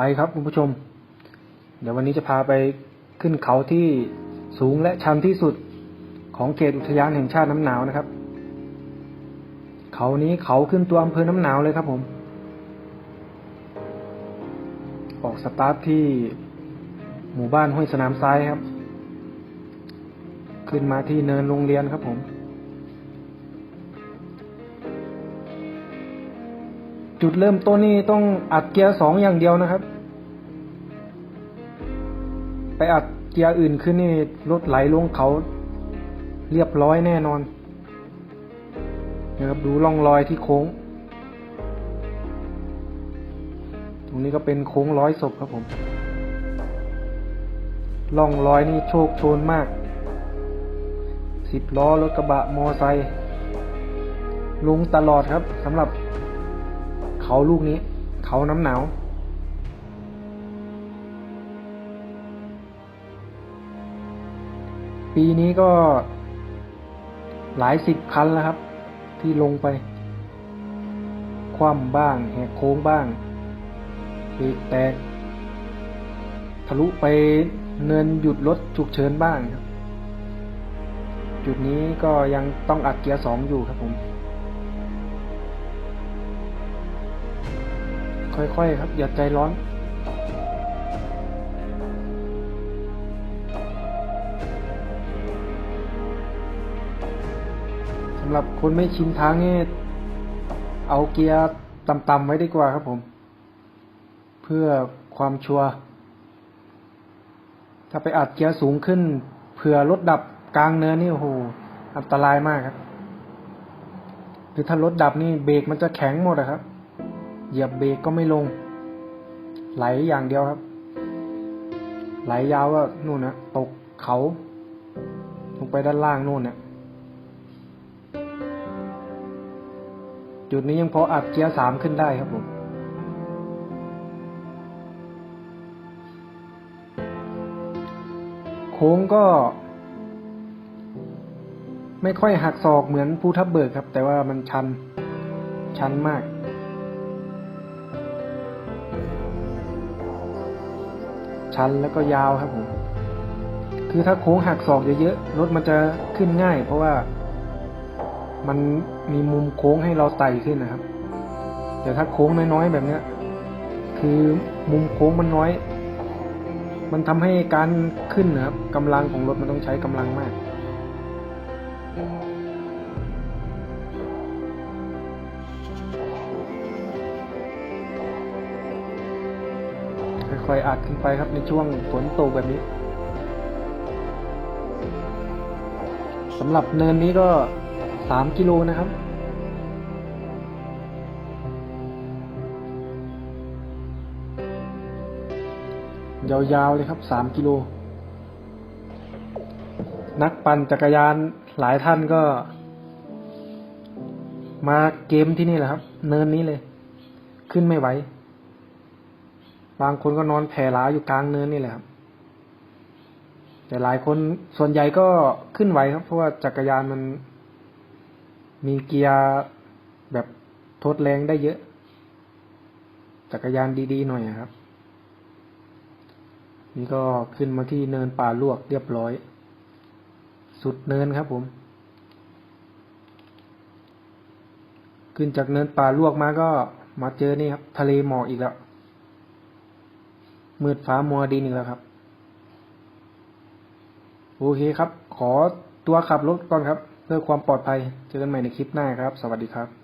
ไปครับคุณผู้ชม เดี๋ยววันนี้จะพาไปขึ้นเขาที่สูงและชันที่สุดของเขตอุทยานแห่งชาติน้ำหนาวนะครับ เขานี้เขาขึ้นตัวอำเภอน้ำหนาวเลยครับผม ออกสตาร์ทที่หมู่บ้านห้วยสนามทรายครับ ขึ้นมาที่เนินโรงเรียนครับผม จุดเริ่มต้นนี่ต้องอัดเกียร์สองอย่างเดียวนะครับ ไปอัดเกียร์อื่นขึ้นนี่รถไหลลงเขาเรียบร้อยแน่นอนนะครับดูร่องรอยที่โค้ง ตรงนี้ก็เป็นโค้งร้อยศพครับผมร่องรอยนี่โชคโชนมากสิบล้อรถกระบะมอไซค์ลงตลอดครับสำหรับ เขาลูกนี้ เขาน้ำหนาวปีนี้ก็หลายสิบคันแล้วครับ ที่ลงไป คว่ำบ้าง แหกโค้งบ้างเบรกแตกทะลุไปเนินหยุดรถฉุกเฉินบ้างครับ จุดนี้ก็ยังต้องอัดเกียร์สองอยู่ครับผม ค่อยๆครับ อย่าใจร้อนสำหรับคนไม่ชินทางนี่เอาเกียร์ต่ำๆไว้ดีกว่าครับผม เพื่อความชัวร์ถ้าไปอัดเกียร์สูงขึ้นเผื่อรถดับกลางเนินนี่โอ้โหอันตรายมากครับหรือถ้ารถดับนี่เบรกมันจะแข็งหมดอะครับ เหยียบเบรกก็ไม่ลง ไหลอย่างเดียวครับ ไหลยาวก็นู่นนะตกเขา ลงไปด้านล่างนู่นเนี่ยจุดนี้ยังพออัดเกียร์สามขึ้นได้ครับผมโค้งก็ ไม่ค่อยหักศอกเหมือนภูทับเบิกครับ แต่ว่ามันชัน ชันมาก ชันแล้วก็ยาวครับผม คือถ้าโค้งหักศอกเยอะๆรถมันจะขึ้นง่าย เพราะว่ามันมีมุมโค้งให้เราไต่ขึ้นนะครับ แต่ถ้าโค้งน้อยๆแบบเนี้ย คือมุมโค้งมันน้อย มันทำให้การขึ้นนะครับกำลังของรถมันต้องใช้กำลังมาก ค่อยๆอัดขึ้นไปครับในช่วงฝนตกแบบนี้สำหรับเนินนี้ก็สามกิโลนะครับ ยาวๆเลยครับสามกิโล นักปั่นจักรยานหลายท่านก็ มาเกมที่นี่แหละครับ เนินนี้เลย ขึ้นไม่ไหว บางคนก็นอนแผ่หลาอยู่กลางเนินนี่แหละครับแต่หลายคนส่วนใหญ่ก็ขึ้นไหวครับ เพราะว่าจักรยานมันมีเกียร์แบบทดแรงได้เยอะ จักรยานดีๆหน่อยครับ นี่ก็ขึ้นมาที่เนินป่าลวกเรียบร้อย สุดเนินครับผม ขึ้นจากเนินป่าลวกมาก็มาเจอนี่ครับ ทะเลหมอกอีกแล้ว มืดฟ้ามัวดินอีกแล้วครับ โอเคครับ ขอตัวขับรถก่อนครับ เพื่อความปลอดภัย เจอกันใหม่ในคลิปหน้าครับ สวัสดีครับ